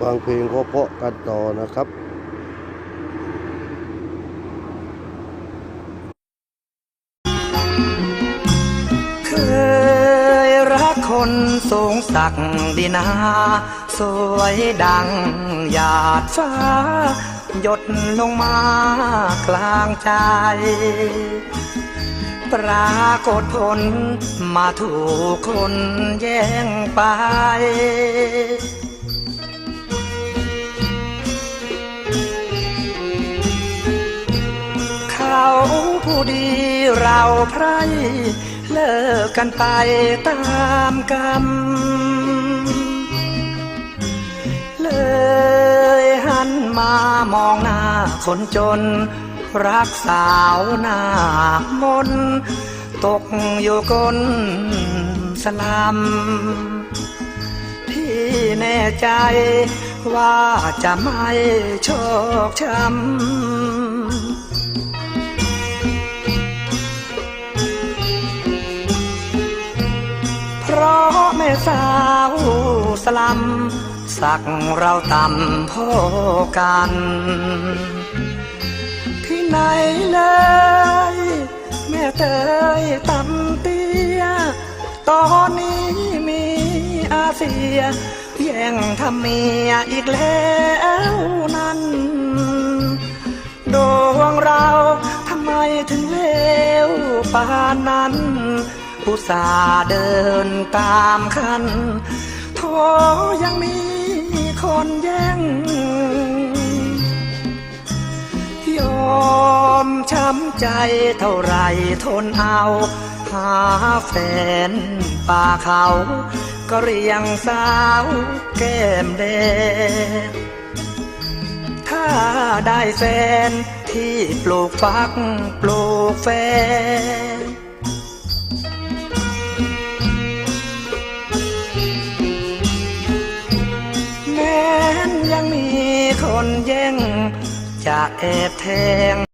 บางเพลงก็เพาะกันต่อนะครับเคยรักคนสูงสักดีนา สวยดังหยาดฟ้า หยดลงมากลางใจ ปรากฏผลมาถูกคนแย่งไป ผู้ดีเราไพรเลิกกันไปตามกรรม เลยหันมามองหน้าคนจน รักสาวหน้ามน ตกอยู่ก้นสลัมพี่แน่ใจว่าจะไม่โชคช้ำ สาวสลัมสักเราต่ำพ่อกัน ที่ไหนเลย แม่เตยต่ำเตี้ย ตอนนี้มีอาเซีย แย่งทำเมียอีกแล้วนั้น ดวงเราทำไมถึงเลวปานนั้น อุตส่าห์เดินตามคันโทยังมีคนแย่งยอมช้ำใจเท่าไรทนเอา หาแฟนป่าเขา ก็เรียงสาวแก้มแดงถ้าได้แฟนที่ปลูกฟักปลูกแฟน นแย่งจะแอบแทง